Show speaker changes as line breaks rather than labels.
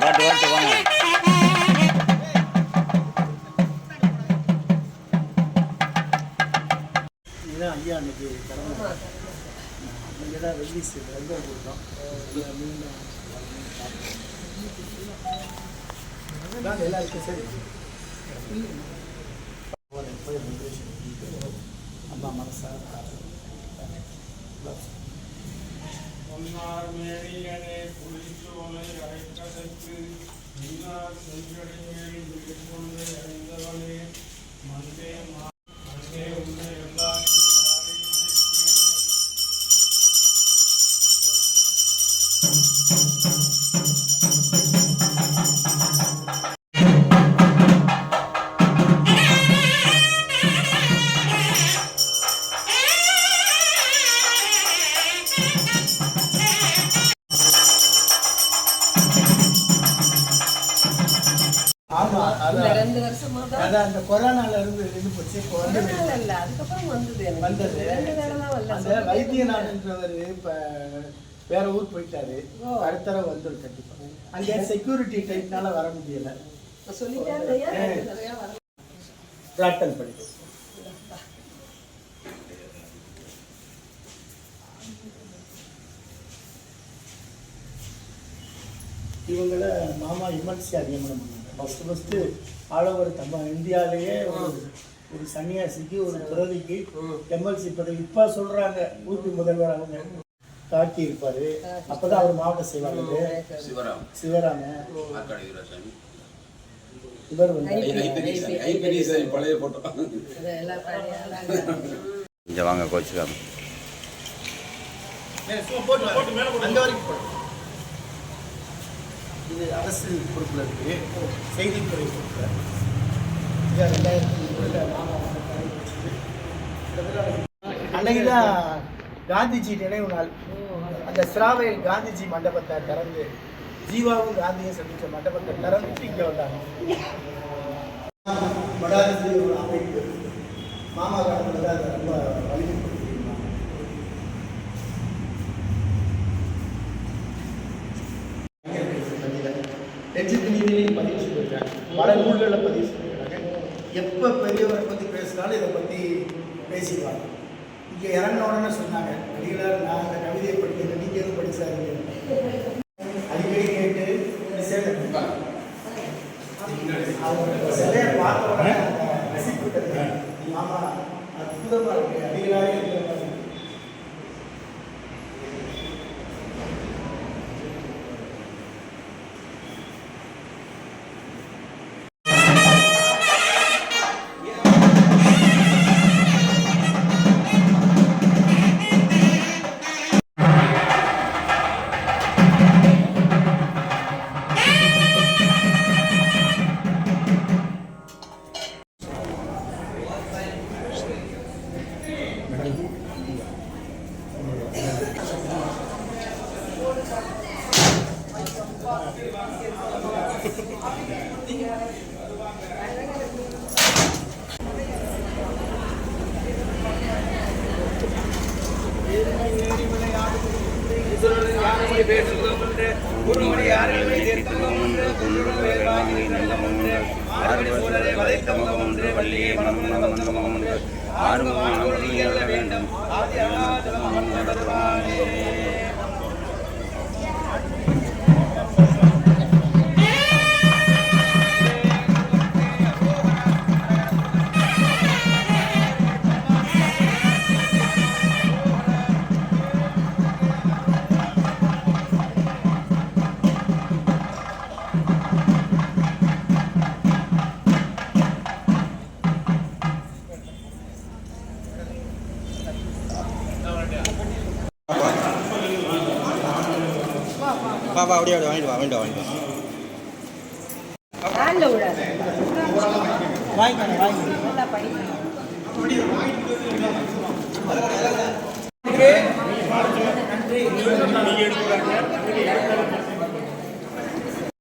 வாங்க.
இதுதான் ஐயா அன்னைக்கு கடமை அன்றைக்கி தான் ரிலீஸ் ரொம்ப கொடுத்தோம் மீண்டும் எல்லாருக்கும் சரி. அம்மா மனசாக
பொன்னார் மேனியனே புலிச்சோலை அரைக்கதற்கு நீனார் செஞ்சடை மேல் விழிக்கொண்டு அறிந்தவனே மந்தே மா- மந்தே
ரெண்டு வருஷமா தான்
அந்த கொரோனால இருந்து இது போச்சு
இல்ல அதுக்கப்புறம் வந்தது எனக்கு.
வந்தது. அந்த வைத்தியநாதன்றவர் இப்போ வேற ஊர் போயிட்டாரு.
ஓ.
அடுத்த தடவை வந்துடும் கண்டிப்பா. அங்கே செக்யூரிட்டி டைப்னால வர முடியல. பிரார்த்தனை பண்ணி இவங்கள மாமா எம்எல்சி அதிகமனம் பண்ணாங்க. ஃபஸ்ட்டு ஃபஸ்ட்டு ஆல் ஓவர் தம்ம இந்தியாவிலேயே ஒரு ஒரு சன்னியாசிக்கு ஒரு துறவிக்கு எம்எல்சி பதவி. இப்போ சொல்கிறாங்க ஊபி முதல்வர் அவங்க. காக்கி இருப்பார். அப்போ தான் அவர் மாவட்ட செயலாளர்.
சிவராம்.
சிவராம. இவர்
பழைய போட்டோ.
இங்கே வாங்க கோச்சுக்காம.
அங்க வரைக்கும் போடு. இது அரசு பொறுப்புல இருக்கு. செய்தித்துறை பொறுப்புல. இது ரெண்டாயிரத்தி. கிட்டத்தட்ட அன்னைக்கு தான் காந்திஜி நினைவு நாள். அந்த சிராவையில் காந்திஜி மண்டபத்தை திறந்து ஜீவாவும் காந்தியும் சந்திச்ச மண்டபத்தை திறந்துட்டு இங்க வந்தாங்க. மடாதி ஒரு அமைப்பு மாமா காலத்துல தான் ரொம்ப எக்ஸிட் நீதியிலையும் பதிவு சொல்லியிருக்காங்க. பல நூல்களில் பதிவு சொல்லியிருக்காங்க. எப்போ பெரியவரை பற்றி பேசினாலும் இதை பற்றி பேசிடுவாங்க இங்கே இறங்கின உடனே சொன்னாங்க அடிகளார் நான்
பாப்பா அப்படியே அப்படியே வேண்டும் வா வாங்கிட்டு வா வாங்கிட்டு வா
கால்ல விழாது.
வாங்கிக்கோங்க வாங்கிக்கோங்க.